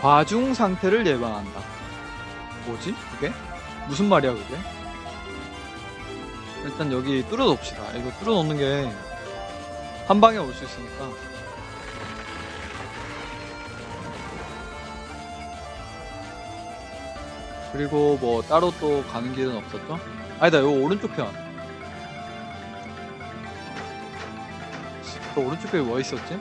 과중 상태를 예방한다. 뭐지? 그게? 무슨 말이야 그게? 일단 여기 뚫어 놓읍시다. 이거 뚫어 놓는 게 한 방에 올 수 있으니까. 그리고 뭐 따로 또 가는 길은 없었죠? 아니다, 요 오른쪽 편. 그 오른쪽 편에 뭐 있었지?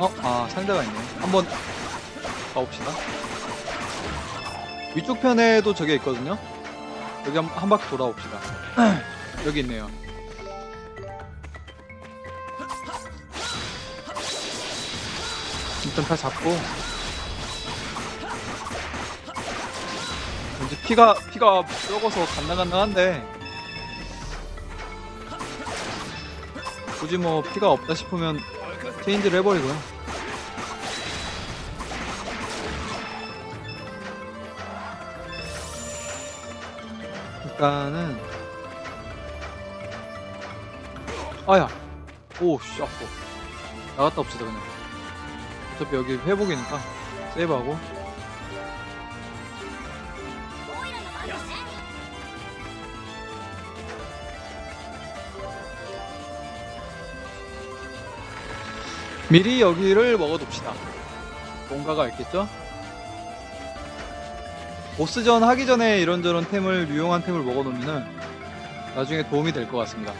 어? 아, 상자가 있네. 한번 가봅시다. 위쪽 편에도 저게 있거든요? 여기 한, 한 바퀴 돌아봅시다. 여기 있네요. 일단 다 잡고. 왠지 피가, 피가 썩어서 간당간당한데. 굳이 뭐 피가 없다 싶으면 체인지를 해버리고요. 일단은 아야 오씨 아파. 나갔다 옵시다 그냥. 어차피 여기 회복이니까 세이브하고 미리 여기를 먹어둡시다 뭔가가 있겠죠? 보스전 하기 전에 이런저런 템을 유용한 템을 먹어놓으면은 나중에 도움이 될 것 같습니다.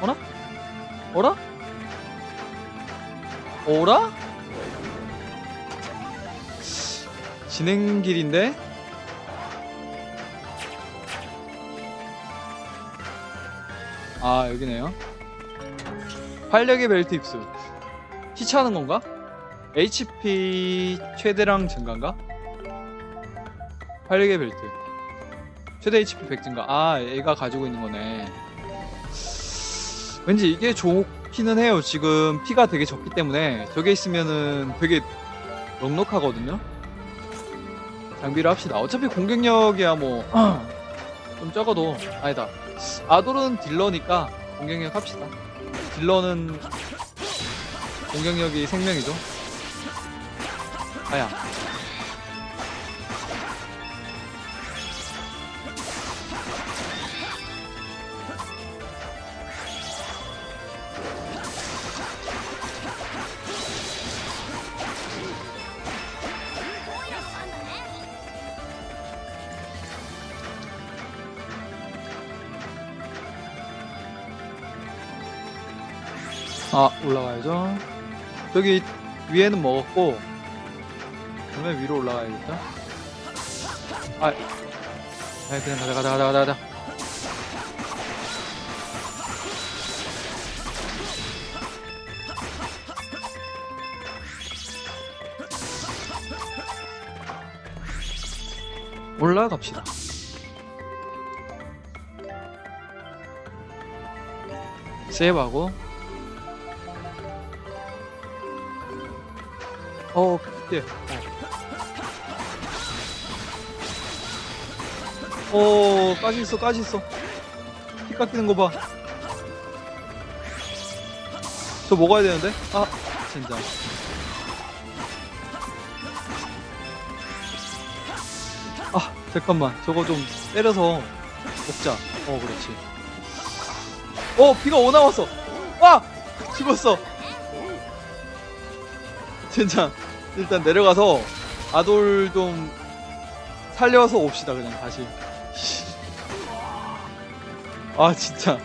어라? 어라? 어라? 진행길인데? 아 여기네요. 활력의 벨트 입수. 피차하는 건가? HP 최대량 증가인가? 활력의 벨트. 최대 HP 100 증가? 아 얘가 가지고 있는 거네. 왠지 이게 좋기는 해요. 지금 피가 되게 적기 때문에. 저게 있으면은 되게 넉넉하거든요? 장비를 합시다. 어차피 공격력이야 뭐. 좀 적어도. 아니다. 아돌은 딜러니까 공격력 합시다. 딜러는 공격력이 생명이죠. 아야. 아 올라가야죠 저기 위에는 먹었고 그러면 위로 올라가야겠다. 아, 아 그냥 가자 가자 가자 가자 가자. 올라갑시다. 세이브하고 어, 예. 어. 어, 까지 있어, 까지 있어. 피 깎이는 거 봐. 저 먹어야 되는데? 아, 진짜. 아, 잠깐만. 저거 좀 때려서 먹자. 어, 그렇지. 어, 피가 오 나 왔어. 와! 죽었어. 진짜 일단 내려가서 아돌 좀 살려서 옵시다 그냥 다시. 아 진짜.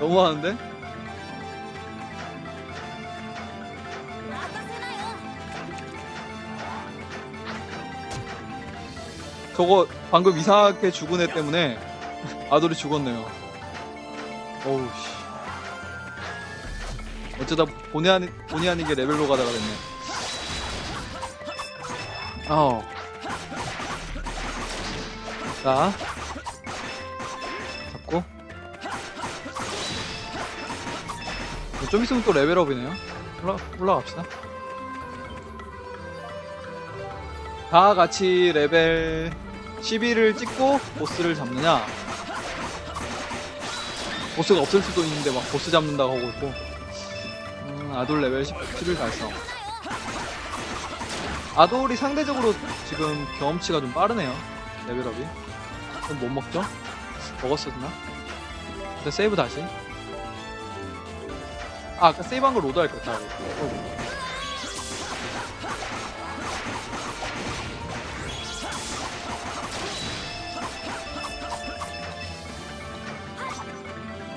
너무하는데? 저거 방금 이상하게 죽은 애 때문에 아돌이 죽었네요. 어우 씨 어쩌다 본의 아니, 본의 아니게 레벨로 가다가 됐네. 어. 자. 잡고. 좀 있으면 또 레벨업이네요. 올라, 올라갑시다. 다 같이 레벨 12를 찍고 보스를 잡느냐? 보스가 없을 수도 있는데 막 보스 잡는다고 하고 있고. 음, 아돌 레벨 10, 11 달성. 아돌이 상대적으로 지금 경험치가 좀 빠르네요. 레벨업이. 그럼 못 먹죠? 먹었었나? 일단 세이브 다시. 아, 아까 세이브한 걸 로드 할 거다. 어.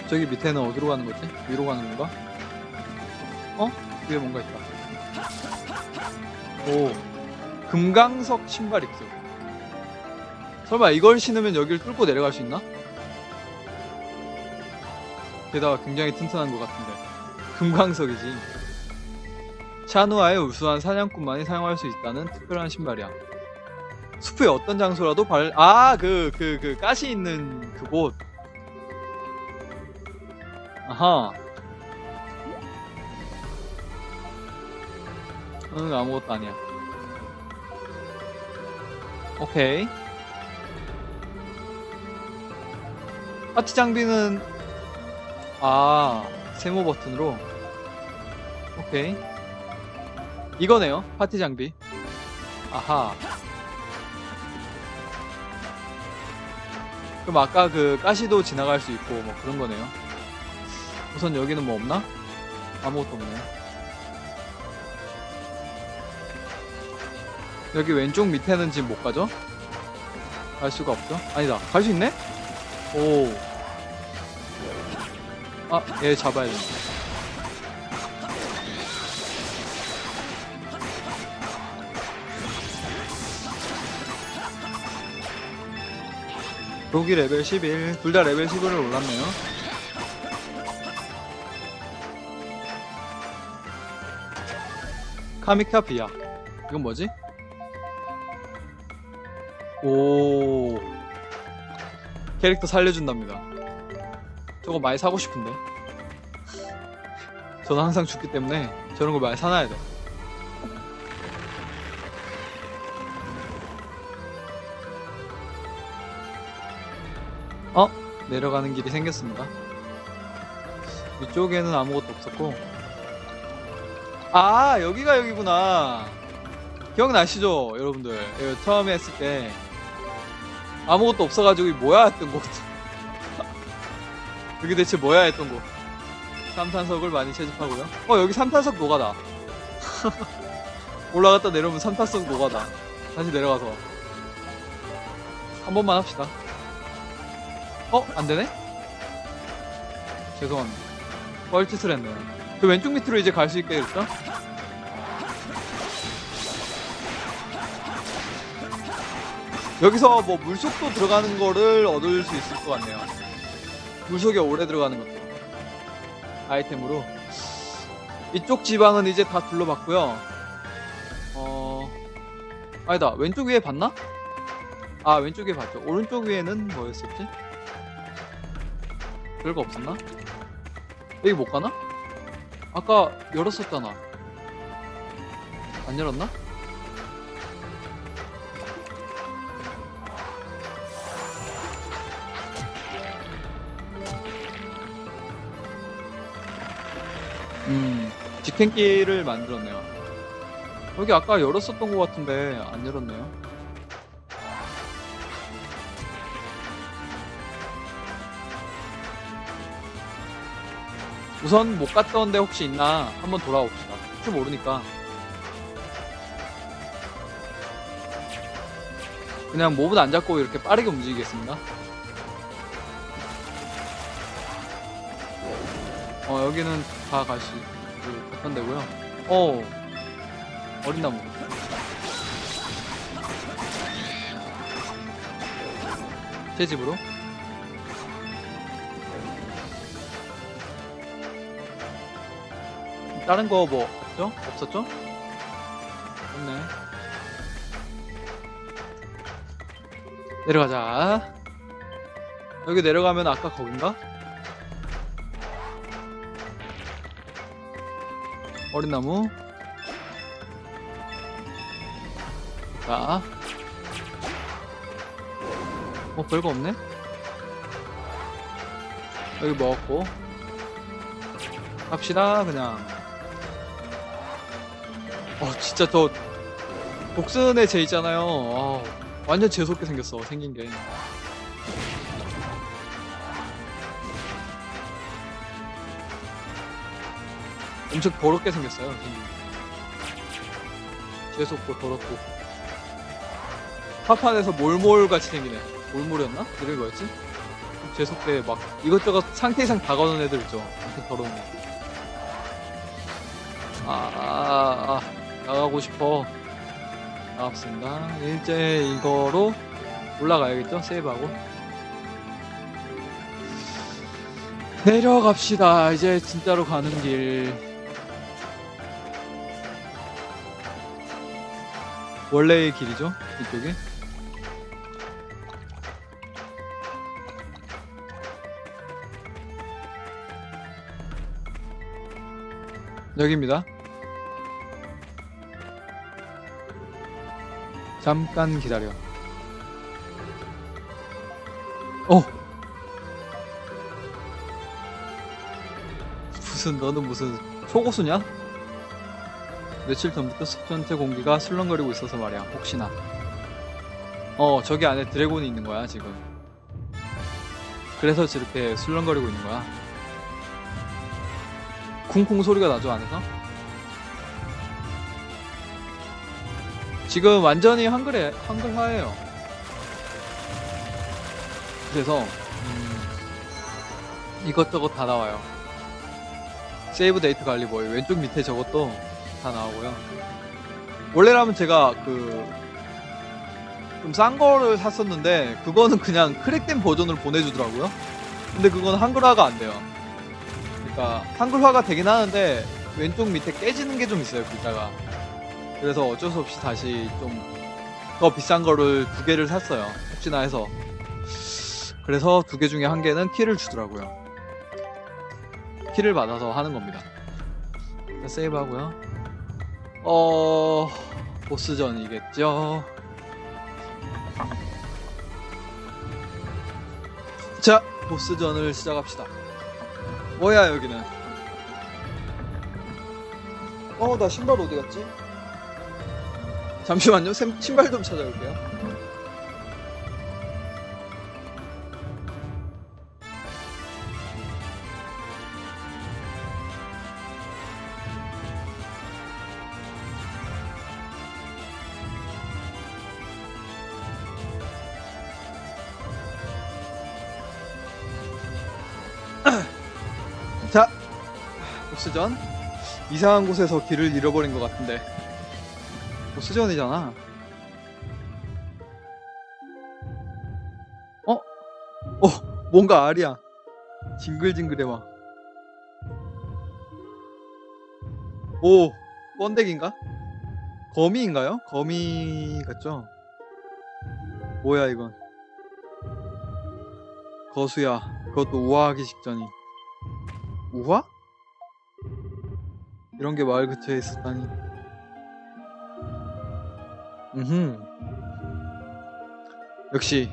저기 밑에는 어디로 가는 거지? 위로 가는 건가? 어? 위에 뭔가 있다. 오, 금강석 신발 입수. 설마 이걸 신으면 여길 뚫고 내려갈 수 있나? 게다가 굉장히 튼튼한 것 같은데. 금강석이지. 샤누아의 우수한 사냥꾼만이 사용할 수 있다는 특별한 신발이야. 숲의 어떤 장소라도 발, 아, 그, 그, 그, 가시 있는 그곳. 아하. 응, 아무것도 아니야. 오케이. 파티 장비는, 아, 세모 버튼으로. 오케이. 이거네요. 파티 장비. 아하. 그럼 아까 그 가시도 지나갈 수 있고 뭐 그런 거네요. 우선 여기는 뭐 없나? 아무것도 없네. 여기 왼쪽 밑에는 지금 못 가죠? 갈 수가 없죠? 아니다. 갈 수 있네? 오. 아, 얘 잡아야 돼. 독이 레벨 11, 둘 다 레벨 11을 올랐네요. 카미카피야. 이건 뭐지? 오. 캐릭터 살려준답니다. 저거 많이 사고 싶은데. 저는 항상 죽기 때문에 저런 거 많이 사놔야 돼. 어? 내려가는 길이 생겼습니다. 이쪽에는 아무것도 없었고. 아, 여기가 여기구나. 기억나시죠, 여러분들? 이거 처음에 했을 때 아무것도 없어가지고 뭐야 했던 곳. 여기 대체 뭐야 했던 곳. 3탄석을 많이 채집하고요. 어, 여기 3탄석 노가다. 올라갔다 내려오면 3탄석 노가다. 다시 내려가서 한 번만 합시다. 어? 안 되네? 죄송합니다. 뻘짓을 했네요. 그 왼쪽 밑으로 이제 갈 수 있게 됐죠? 여기서 뭐 물속도 들어가는 거를 얻을 수 있을 것 같네요. 물속에 오래 들어가는 것도. 아이템으로. 이쪽 지방은 이제 다 둘러봤고요. 어, 아니다. 왼쪽 위에 봤나? 아, 왼쪽 위에 봤죠. 오른쪽 위에는 뭐였었지? 별거 없었나? 여기 못 가나? 아까 열었었잖아. 안 열었나? 음, 직행기를 만들었네요. 여기 아까 열었었던 것 같은데 안 열었네요. 우선 못 갔던 데 혹시 있나 한번 돌아봅시다. 혹시 모르니까. 그냥 몹은 안 잡고 이렇게 빠르게 움직이겠습니다. 어, 여기는 다 가시, 그, 데고요 어, 어린 나무. 제 집으로. 다른 거 뭐 없죠? 없었죠? 없네. 내려가자. 여기 내려가면 아까 거긴가? 어린 나무. 자. 어, 별거 없네? 여기 먹었고. 갑시다, 그냥. 어 진짜 저 복순의 제 있잖아요. 아, 완전 재수없게 생겼어 생긴 게. 엄청 더럽게 생겼어요 생긴 게. 재수 없고 더럽고. 파판에서 몰몰 같이 생기네. 몰몰이었나? 거였지? 좀 재수없게 막 이것저것 상태 이상 다 거는 애들 있죠. 엄청 더러운 애. 아, 아, 아, 나가고 싶어. 나왔습니다. 이제 이거로 올라가야겠죠? 세이브하고. 내려갑시다. 이제 진짜로 가는 길. 원래의 길이죠? 이쪽이. 여기입니다. 잠깐 기다려. 어. 무슨 너는 무슨 초고수냐? 며칠 전부터 숲 전체 공기가 술렁거리고 있어서 말이야. 혹시나. 어, 저기 안에 드래곤이 있는 거야, 지금. 그래서 저렇게 술렁거리고 있는 거야. 쿵쿵 소리가 나죠, 안에서? 지금 완전히 한글에 한글화예요. 그래서 음, 이것저것 다 나와요. 세이브 데이트 관리 뭐 왼쪽 밑에 저것도 다 나오고요. 원래라면 제가 그 좀 싼 거를 샀었는데 그거는 그냥 크랙된 버전으로 보내주더라고요. 근데 그건 한글화가 안 돼요. 그러니까 한글화가 되긴 하는데 왼쪽 밑에 깨지는 게 좀 있어요 글자가. 그래서 어쩔 수 없이 다시 좀 더 비싼 거를 두 개를 샀어요. 혹시나 해서. 그래서 두 개 중에 한 개는 키를 주더라고요. 키를 받아서 하는 겁니다. 자, 세이브 하고요. 어, 보스전이겠죠. 자, 보스전을 시작합시다. 뭐야, 여기는. 어, 나 신발 어디 갔지? 잠시만요. 샘- 신발 좀 찾아올게요. 보스전. 이상한 곳에서 길을 잃어버린 것 같은데. 보스전이잖아. 어? 어, 뭔가 알이야. 징글징글해 막. 오, 번데기인가? 거미인가요? 거미 같죠? 뭐야 이건? 거수야. 그것도 우아하기 직전이. 우화? 이런 게 마을 근처에 있었다니. 음흠. 역시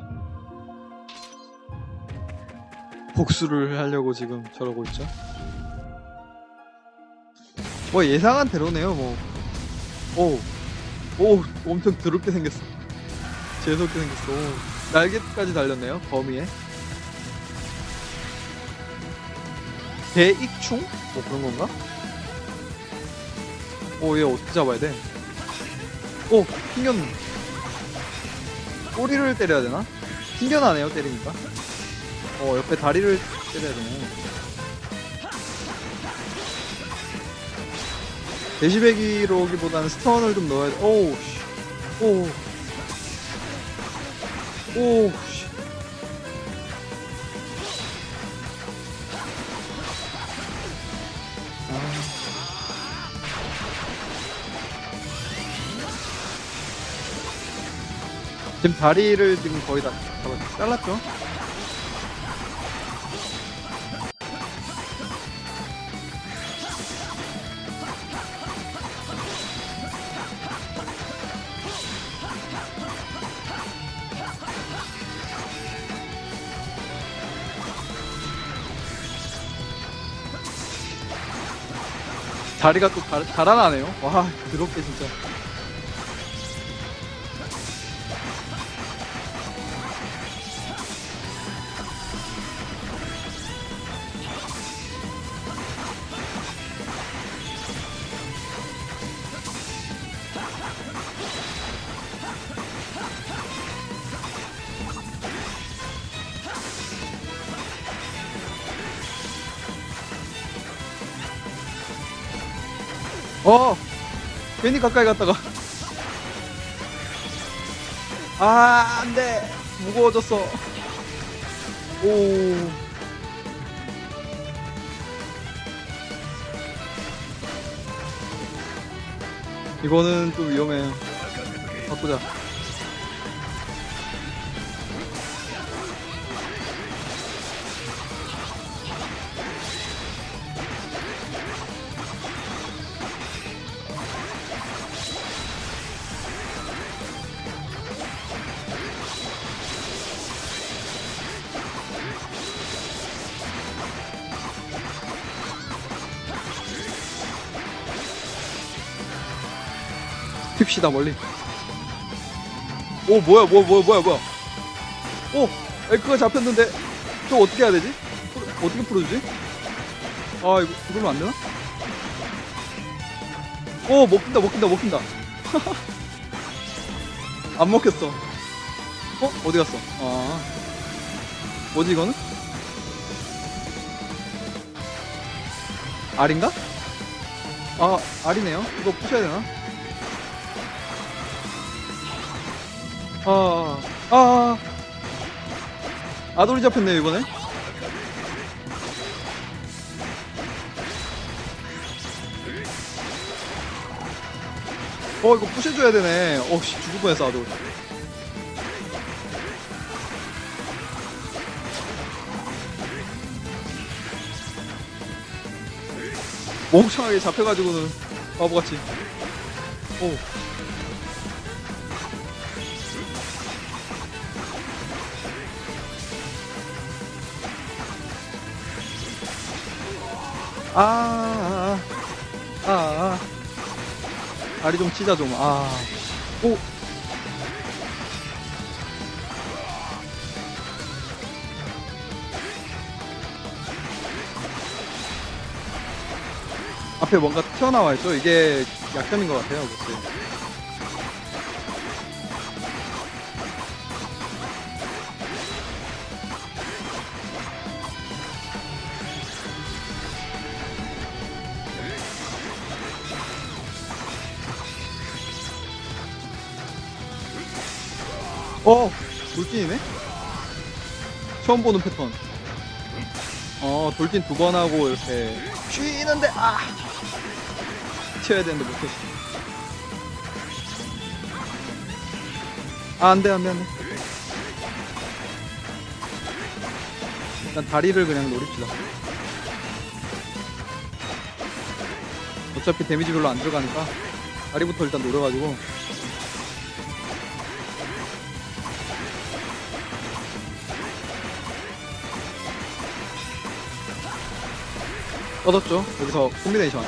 복수를 하려고 지금 저러고 있죠. 뭐 예상한 대로네요, 뭐. 오, 오, 엄청 더럽게 생겼어. 재수없게 생겼어. 오, 날개까지 달렸네요, 거미에. 대익충? 뭐 그런 건가? 오, 얘 어떻게 잡아야 돼? 오, 튕겼. 꼬리를 때려야 되나? 튕겨나네요, 때리니까. 어, 옆에 다리를 때려야 되네. 대시배기로 오기보다는 스턴을 좀 넣어야 돼. 오우, 씨. 오. 오, 씨. 지금 다리를 지금 거의 다 잘랐죠? 다리가 또 달, 달아나네요. 와, 드럽게 진짜. 어! 괜히 가까이 갔다가. 아, 안 돼! 무거워졌어. 오. 이거는 좀 위험해요. 바꾸자. 튑시다 멀리. 오 뭐야 뭐야 뭐야 뭐야 뭐야. 오 에크가 잡혔는데 저 어떻게 해야 되지? 풀- 어떻게 풀어주지? 아 이거 이걸로 안 되나? 오 먹힌다 먹힌다 먹힌다. 안 먹혔어. 어 어디 갔어? 아 뭐지 이거는? 알인가? 아 알이네요. 이거 부셔야 되나? 아, 아, 아. 아돌이 잡혔네요, 이번에. 어, 이거 부셔줘야 되네. 어, 씨, 죽을 뻔했어, 아돌. 멍청하게 잡혀가지고는 바보같이. 오. 아, 아, 아, 아. 다리 좀 치자 좀. 아, 오. 앞에 뭔가 튀어나와 있죠? 이게 약점인 것 같아요, 그치? 어, 돌진이네? 처음 보는 패턴. 어, 돌진 두 번 하고 이렇게 쉬는데, 아! 튀어야 되는데 못했어. 아, 안 돼, 안 돼, 안 돼. 일단 다리를 그냥 노립시다. 어차피 데미지 별로 안 들어가니까 다리부터 일단 노려가지고 얻었죠. 여기서 콤비네이션.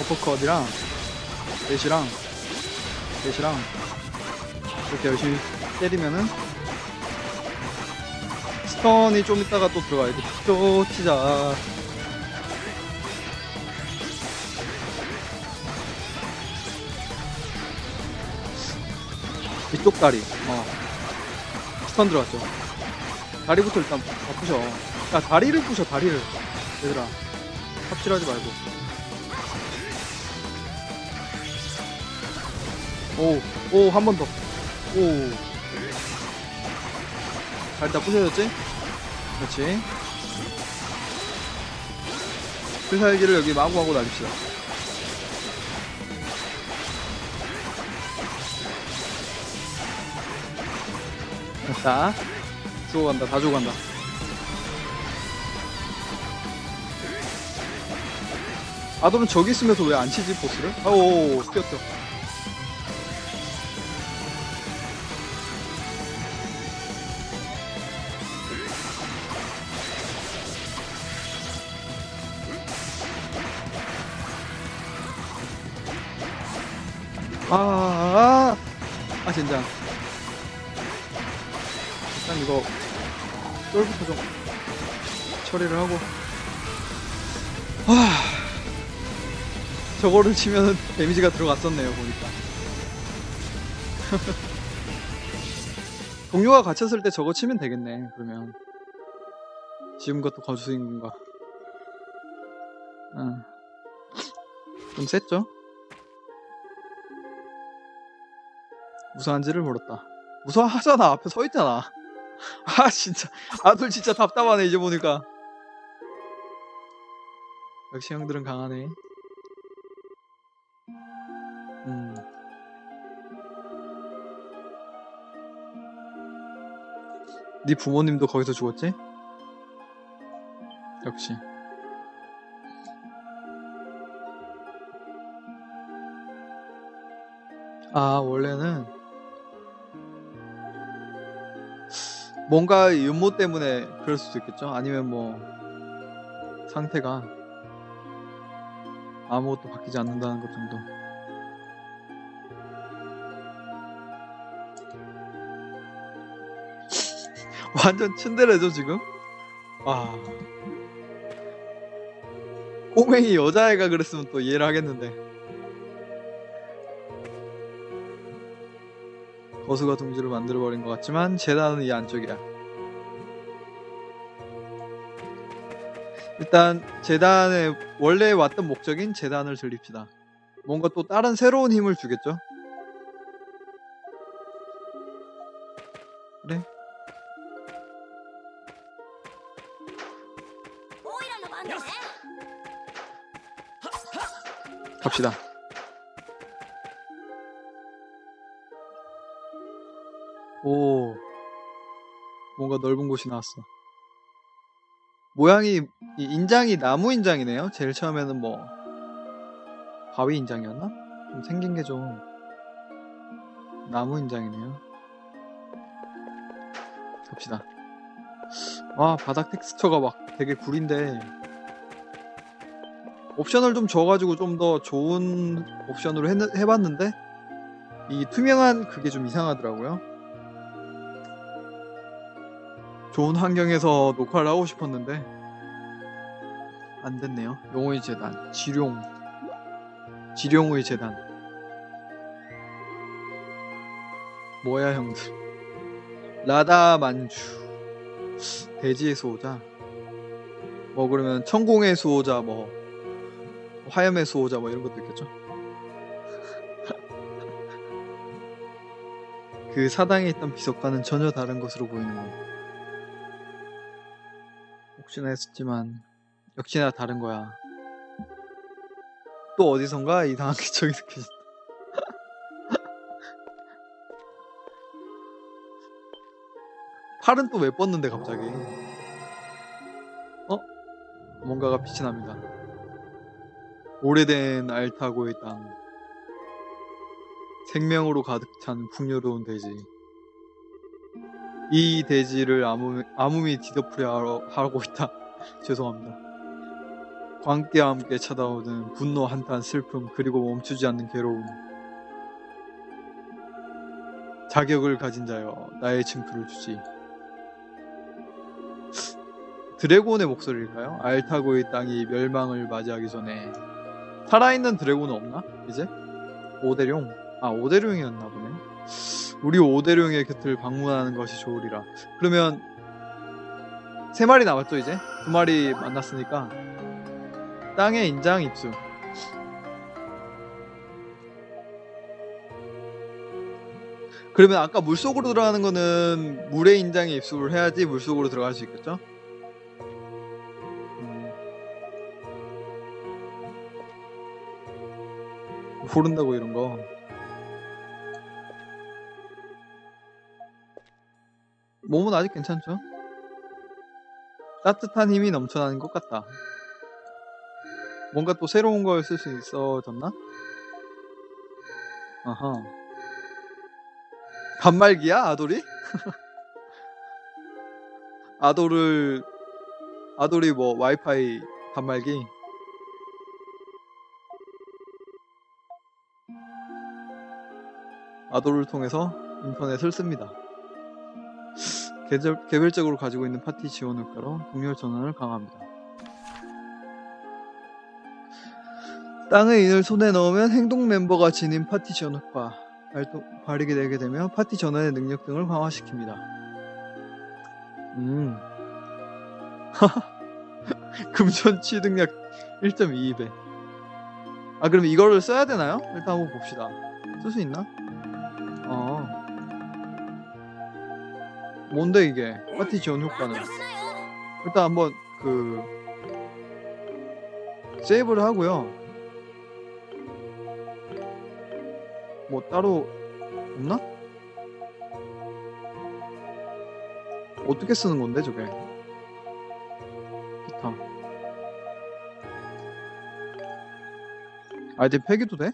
어퍼컷이랑 넷이랑 넷이랑 이렇게 열심히 때리면은 스턴이 좀 있다가 또 들어가요. 이렇게 또 치자. 이쪽 다리. 어. 스턴 들어갔죠. 다리부터 일단 다 부셔. 야, 다리를 부셔, 다리를. 얘들아. 삽질하지 말고. 오, 오, 한 번 더. 오. 다리 다 부셔졌지? 그렇지. 필살기를 여기 마구마구 날립시다. 됐다. 죽어간다, 다 죽어간다. 아도는 저기 있으면서 왜 안 치지 보스를? 아오 뛰었다. 아아 아, 아, 젠장 일단 이거 쫄부터 좀 처리를 하고 아 저거를 치면은 데미지가 들어갔었네요 보니까. 동료가 갇혔을 때 저거 치면 되겠네 그러면. 지금 것도 거주인공가. 응. 좀 셌죠? 무서한지를 물었다. 무서워하잖아. 앞에 서 있잖아. 아 진짜 아들 진짜 답답하네 이제 보니까. 역시 형들은 강하네. 네 부모님도 거기서 죽었지? 역시. 아, 원래는 뭔가 윤모 때문에 그럴 수도 있겠죠. 아니면 뭐 상태가 아무것도 바뀌지 않는다는 것 정도. 완전 츤데레죠 지금? 아. 꼬맹이 여자애가 그랬으면 또 이해를 하겠는데. 거수가 둥지를 만들어버린 것 같지만 재단은 이 안쪽이야. 일단 재단의 원래 왔던 목적인 재단을 들립시다. 뭔가 또 다른 새로운 힘을 주겠죠 갑시다. 오, 뭔가 넓은 곳이 나왔어. 모양이, 이 인장이 나무 인장이네요. 제일 처음에는 뭐, 바위 인장이었나? 좀 생긴 게 좀, 나무 인장이네요. 갑시다. 와, 바닥 텍스처가 막 되게 구린데, 옵션을 좀 줘가지고 좀 더 좋은 옵션으로 했, 해봤는데 이 투명한 그게 좀 이상하더라고요. 좋은 환경에서 녹화를 하고 싶었는데 안 됐네요. 용의 재단, 지룡, 지룡의 재단. 뭐야 형들? 라다 만주, 대지의 수호자. 뭐 그러면 천공의 수호자 뭐 화염의 수호자 뭐 이런 것도 있겠죠. 그 사당에 있던 비석과는 전혀 다른 것으로 보이는군. 혹시나 했었지만 역시나 다른 거야. 또 어디선가 이상한 기척이 느껴진다. 팔은 또 왜 뻗는데 갑자기? 어? 뭔가가 빛이 납니다. 오래된 알타고의 땅. 생명으로 가득 찬 풍요로운 대지. 이 대지를 아무, 아무미 뒤덮으려 하고 있다. 죄송합니다. 광기와 함께 찾아오는 분노 한탄 슬픔 그리고 멈추지 않는 괴로움. 자격을 가진 자여 나의 징표를 주지. 드래곤의 목소리일까요? 알타고의 땅이 멸망을 맞이하기 전에 살아있는 드래곤은 없나? 이제? 오대룡? 아 오대룡이었나 보네 우리 오대룡의 곁을 방문하는 것이 좋으리라 그러면 세 마리 남았죠 이제? 두 마리 만났으니까 땅의 인장 입수 그러면 아까 물속으로 들어가는 거는 물의 인장에 입수를 해야지 물속으로 들어갈 수 있겠죠? 모른다고 이런 거. 몸은 아직 괜찮죠? 따뜻한 힘이 넘쳐나는 것 같다. 뭔가 또 새로운 걸 쓸 수 있어졌나? 아하. 반말기야 아돌이? 아돌을 아돌이 뭐 와이파이 단말기? 아도를 통해서 인터넷을 씁니다. 개별, 개별적으로 가지고 있는 파티 지원 효과로 동열 전환을 강화합니다. 땅의 인을 손에 넣으면 행동 멤버가 지닌 파티 지원 효과 발동, 발휘게 되게 되며 파티 전환의 능력 등을 강화시킵니다. 음. 금전 취득력 1.22배. 아, 그럼 이거를 써야 되나요? 일단 한번 봅시다. 쓸 수 있나? 뭔데 이게? 파티 지원 효과는. 일단 한번 그 세이브를 하고요. 뭐 따로 없나? 어떻게 쓰는 건데 저게? 기타. 아이디 폐기도 돼?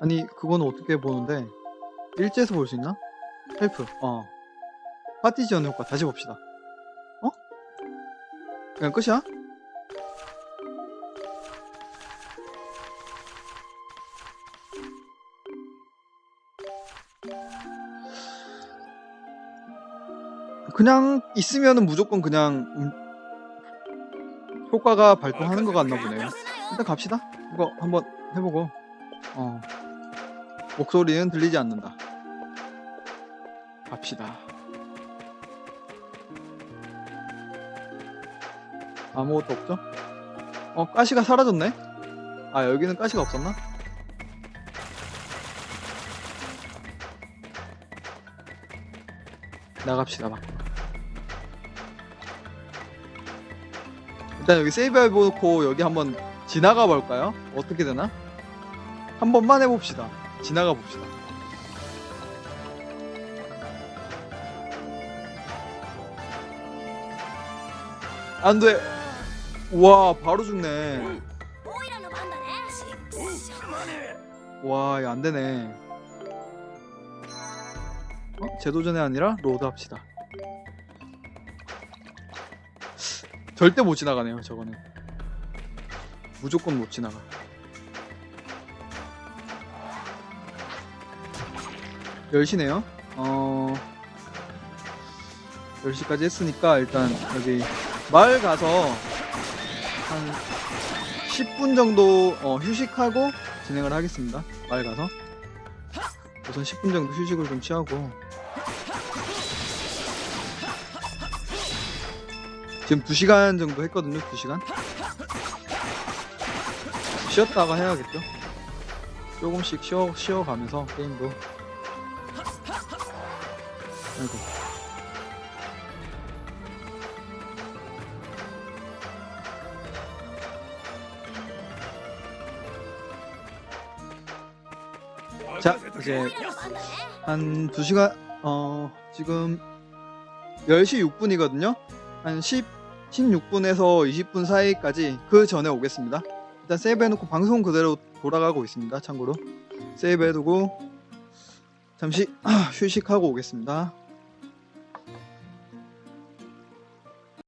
아니 그거는 어떻게 보는데 일지에서 볼 수 있나? 헬프. 어. 파티 지원 효과 다시 봅시다. 어? 그냥 끝이야? 그냥 있으면은 무조건 그냥 음, 효과가 발동하는 것 같나 보네요. 일단 갑시다. 이거 한번 해보고. 어 목소리는 들리지 않는다 갑시다 아무것도 없죠? 어 가시가 사라졌네 아 여기는 가시가 없었나? 나갑시다 막 일단 여기 세이브 해보고 여기 한번 지나가 볼까요? 어떻게 되나? 한 번만 해봅시다 지나가 봅시다. 안 돼. 와, 바로 죽네. 와, 이거 안 되네. 어? 제도전이 아니라 로드 합시다. 절대 못 지나가네요, 저거는. 무조건 못 지나가. 열시네요 어 10시까지 했으니까 일단 여기 마을 가서 한 10분 정도 어, 휴식하고 진행을 하겠습니다. 마을 가서 우선 10분 정도 휴식을 좀 취하고 지금 2시간 정도 했거든요. 2시간 쉬었다가 해야겠죠. 조금씩 쉬어 쉬어가면서 게임도 아이고. 자, 이제 한 2시간 어, 지금 10시 6분이거든요. 한 10, 16분에서 20분 사이까지 그 전에 오겠습니다. 일단 세이브 해놓고 방송 그대로 돌아가고 있습니다. 참고로 세이브 해두고 잠시 휴식하고 오겠습니다.